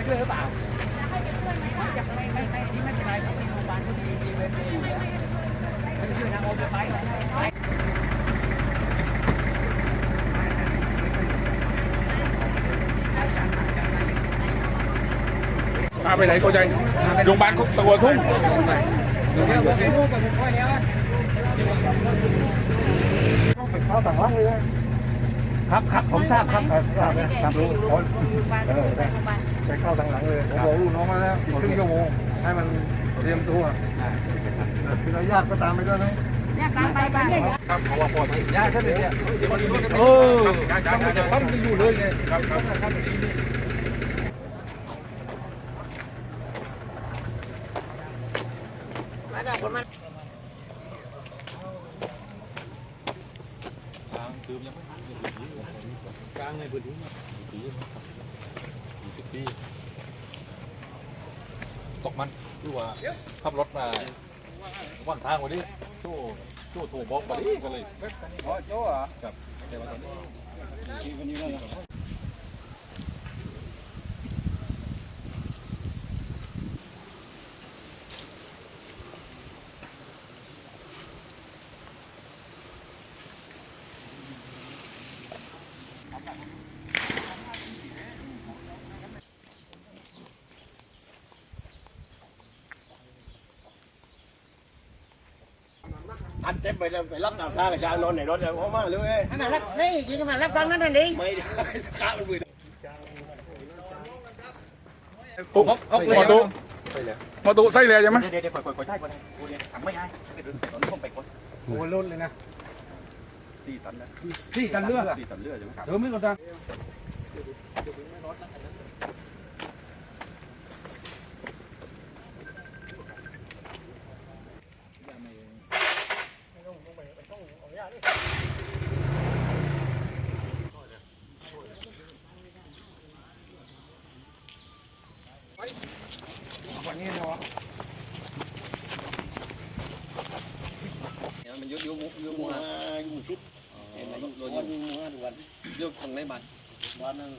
ไปด้วยหรือเปล่าจะไม่ไม่ไม่นี่ไม่เป็นไรเขาเป็นโรงพยาบาลเขาดีดีเลยดีอยู่แล้วไม่ช่วยทางโอเปไปไปพาไปไหนโกใจโรงพยาบาลตะวัวทุ่งเข้าต่างรักเลย ครับครับผมทราบครับทราบไหมทราบรู้คนเออได้ไปเข้าต่างหลังเลยผมบอกลูกน้องมาแล้วอีกครึ่งชั่วโมงให้มันเตรียมตัวคือญาติก็ตามไปด้วยนะครับเพราะว่าปอดยาท่านเนี่ยเออจ้าจ้าจ้าต้องอยู่เลยไงครับครับครับก กลางในพื้นที่ยี่สิบปีตกมันคือว่าขับรถมาว่างทางวันนี้โจ้โจ้โทรบอกวันนี้ก็เลยโอ้โจ้เหรอครับ อนนี้วันนี้แล้วนะอัดเต็มไปแล้วไปรับตามทางอาจารย์นอนในรถแล้วเพราะมาเลยอันนั้นรับนี่จริงๆมารับฟังนั่นนั่นดิไม่ได้ข้ามันมือปุ๊บหมอตูหมอตูไส้เลยใช่ไหมเดี๋ยวเดี๋ยวคอยคอยคอยใช่ก่อนกูเนี่ยถังไม่ได้ตอนนี้ผมไปคนโอ้ลุ้นเลยนะสี่ตันนะสี่กันเลือดสี่ตันเลือดใช่ไหมครับเดี๋ยวไม่กดดัน mình vô vô vô mua hàng vô một chút rồi vô mua được bạn vô cùng lấy bạn bạn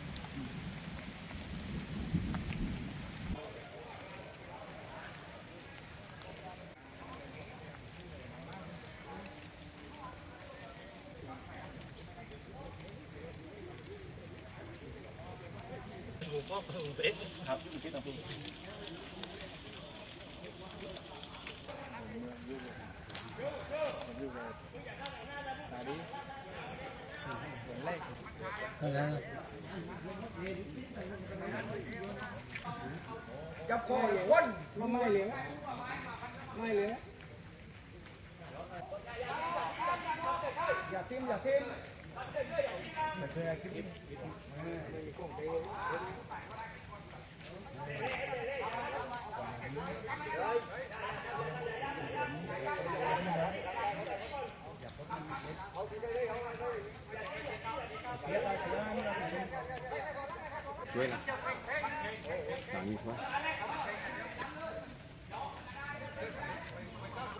ในบ้านวันนึงจับคอวันไม่เหลียงไม่เหลียงอย่าทิ้มอย่าทิ้ม ไม่เคยทิ้ม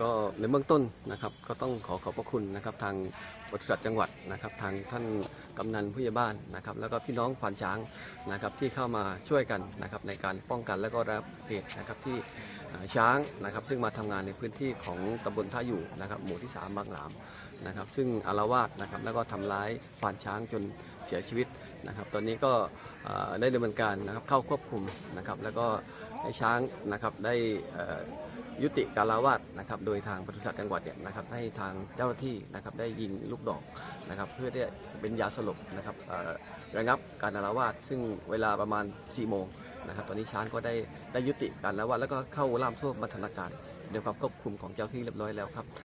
ก็ในเบื้องต้นนะครับก็ต้องขอขอบพระคุณนะครับทางบริษัทจังหวัดนะครับทางท่านกำนันผู้ใหญ่บ้านนะครับแล้วก็พี่น้องควานช้างนะครับที่เข้ามาช่วยกันนะครับในการป้องกันและก็รับเหตุนะครับที่ช้างนะครับซึ่งมาทำงานในพื้นที่ของตำบลท่าอยู่นะครับหมู่ที่ 3 บางหลามนะครับซึ่งอารวาสนะครับแล้วก็ทำร้ายควานช้างจนเสียชีวิตนะครับตอนนี้ก็ได้ดำเนินการนะครับเข้าควบคุมนะครับแล้วก็ให้ช้างนะครับได้ ยุติการละวาดนะครับโดยทางปศุสัตว์จังหวัดเนี่ยนะครับให้ทางเจ้าหน้าที่นะครับได้ยิงลูกดอกนะครับเพื่อที่เป็นยาสลบนะครับระงับการอาละวาดซึ่งเวลาประมาณ4โมงนะครับตอนนี้ช้างก็ได้ได้ยุติการละวาดแล้วก็เข้าล่ามโซ่บรรนาการเดยความควบคุมของเจ้าที่เรียบร้อยแล้วครับ